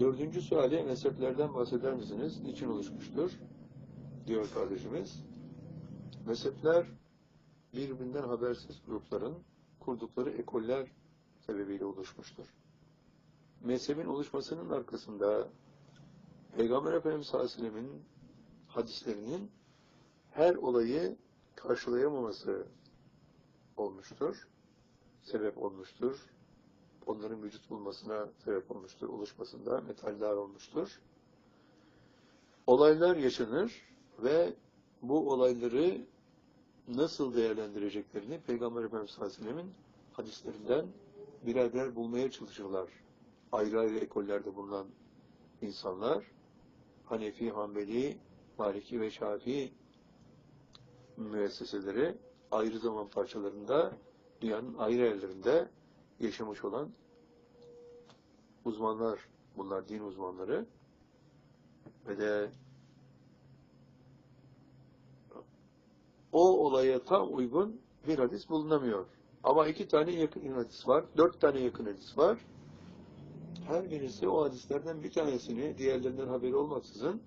Dördüncü suali mezheplerden bahseder misiniz? Niçin oluşmuştur? Diyor kardeşimiz. Mezhepler birbirinden habersiz grupların kurdukları ekoller sebebiyle oluşmuştur. Mezhebin oluşmasının arkasında Peygamber Efendimiz sallallahu aleyhi ve sellem'in hadislerinin her olayı karşılayamaması olmuştur. Sebep olmuştur. Onların vücut bulmasına sebep olmuştur. Oluşmasında metaller olmuştur. Olaylar yaşanır ve bu olayları nasıl değerlendireceklerini Peygamber Efendimiz sallallahu aleyhi ve sellem'in hadislerinden birer birer bulmaya çalışırlar. Ayrı ayrı ekollerde bulunan insanlar Hanefi, Hanbeli, Maliki ve Şafii müesseseleri ayrı zaman parçalarında dünyanın ayrı yerlerinde yaşamış olan uzmanlar, bunlar din uzmanları ve de o olaya tam uygun bir hadis bulunamıyor. Ama iki tane yakın hadis var, dört tane yakın hadis var. Her birisi o hadislerden bir tanesini diğerlerinden haberi olmaksızın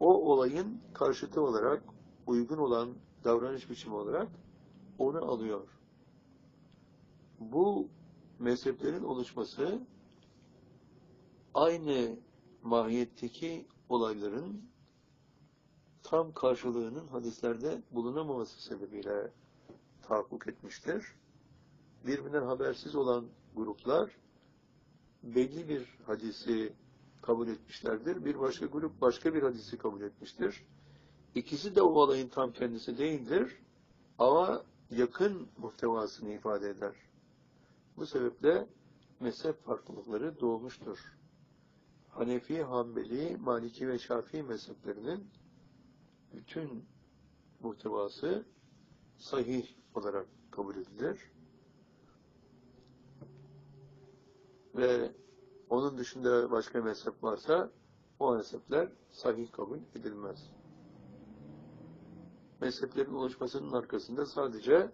o olayın karşıtı olarak uygun olan davranış biçimi olarak onu alıyor. Bu mezheplerin oluşması aynı mahiyetteki olayların tam karşılığının hadislerde bulunamaması sebebiyle tahakkuk etmiştir. Birbirinden habersiz olan gruplar belli bir hadisi kabul etmişlerdir. Bir başka grup başka bir hadisi kabul etmiştir. İkisi de o olayın tam kendisi değildir ama yakın muhtevasını ifade eder. Bu sebeple mezhep farklılıkları doğmuştur. Hanefi, Hanbeli, Maliki ve Şafii mezheplerinin bütün muhtevası sahih olarak kabul edilir. Ve onun dışında başka mezhep varsa o mezhepler sahih kabul edilmez. Mezheplerin oluşmasının arkasında sadece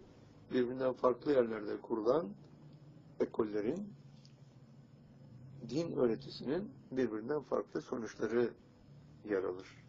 birbirinden farklı yerlerde kurulan ekollerin din öğretisinin birbirinden farklı sonuçları yer alır.